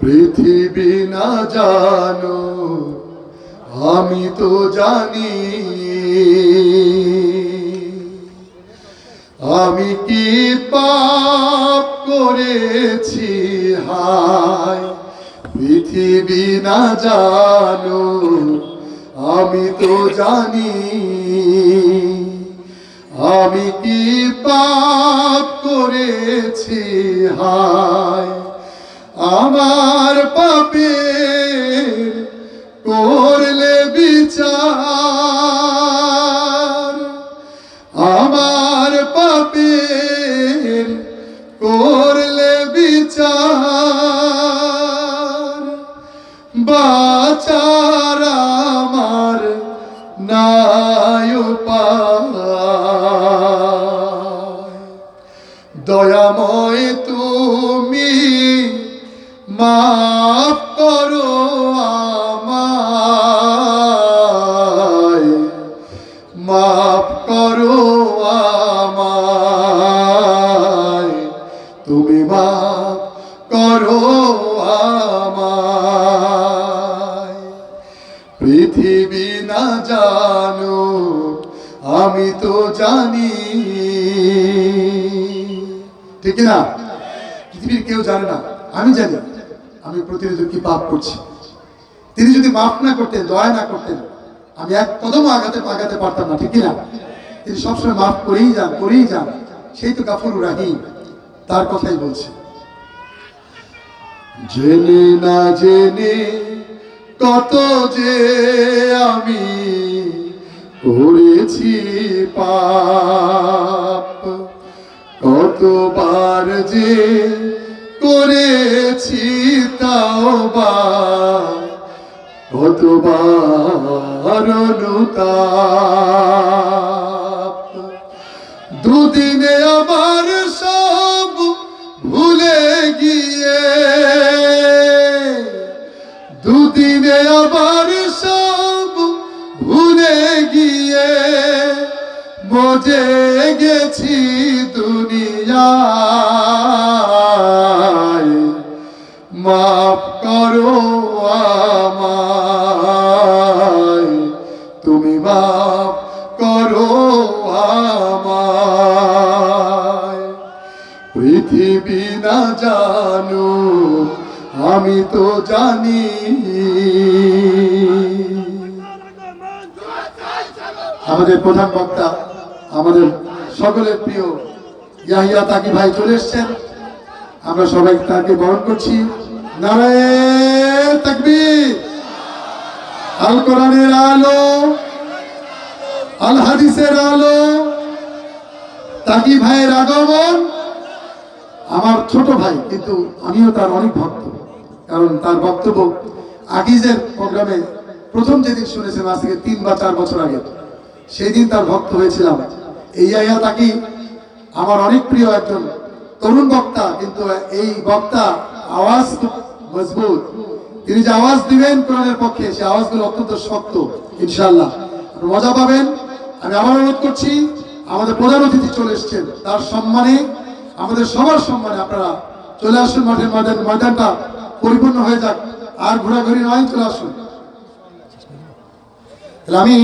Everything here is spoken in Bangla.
পৃথিবী না জানো, আমি তো জানি। আমি কি পাপ করেছি? হায়, পৃথিবী না জানো, আমি তো জানি। আমি কি পাপ করেছি? হায় আমার পাপের করলে বিচার। আমার পাপের করলে বিচার। বাচার আমার নাই উপায়। দয়াময় তুমি মাফ করো আমায়। মাফ করো আমায়। তুমি মাফ করো আমায়। পৃথিবী না জানো, আমি তো জানি। ঠিক না পৃথিবীর কেউ জানে না, আমি জানি। আমি প্রতিনিয়ত কি পাপ করছি। তিনি যদি মাফ না করতেন, দয়া না করতেন, আমি এক কদম আগাতে আগাতে পারতাম না, ঠিক না? তিনি সবসময় মাফ করেই যান করেই যান। সেই তো গাফুর রাহিম, তার কথাই বলছে। জেনে না জেনে কত যে আমি করেছি পাপ, কতবার যে করেছি তাও বা কতবার দুদিনে আমার সব ভুলে গিয়ে। দুদিনে আবার সব ভুলে গিয়ে। মজে গেছি দুনিয়ায় মাফ করো আমায়। তুমি মাফ করো আমায়। পৃথিবী না জানো আমি তো জানি। আমাদের প্রধান বক্তা, আমাদের সকলের প্রিয় ইয়াহিয়া তাকি ভাই চলে এসছেন। আমরা সবাই তাকে বরণ করছি। আল আলো আমার ছোট ভাই, কিন্তু আমিও তার অনেক ভক্ত, কারণ তার বক্তব্য আগিজের প্রোগ্রামে প্রথম যেদিন শুনেছেন, আজ থেকে তিন বা চার বছর আগে সেই দিন তার ভক্ত হয়েছিলাম। এই আইয়া তাকি আমার অনেক প্রিয় একজন তরুণ বক্তা, কিন্তু এই বক্তা আওয়াজ মজবুত। তিনি যে আওয়াজ দিবেন কোরআনের পক্ষে সে আওয়াজগুলো অত্যন্ত শক্ত ইনশাল্লাহ মজা পাবেন। আমি আবার অনুরোধ করছি, আমাদের প্রধান অতিথি চলে এসেছেন। তার সম্মানে, আমাদের সবার সম্মানে আপনারা চলে আসুন মাঠের ময়দান, ময়দানটা পরিপূর্ণ হয়ে যাক। আর ঘোরাঘুরি নয়, চলে আসুন। আমি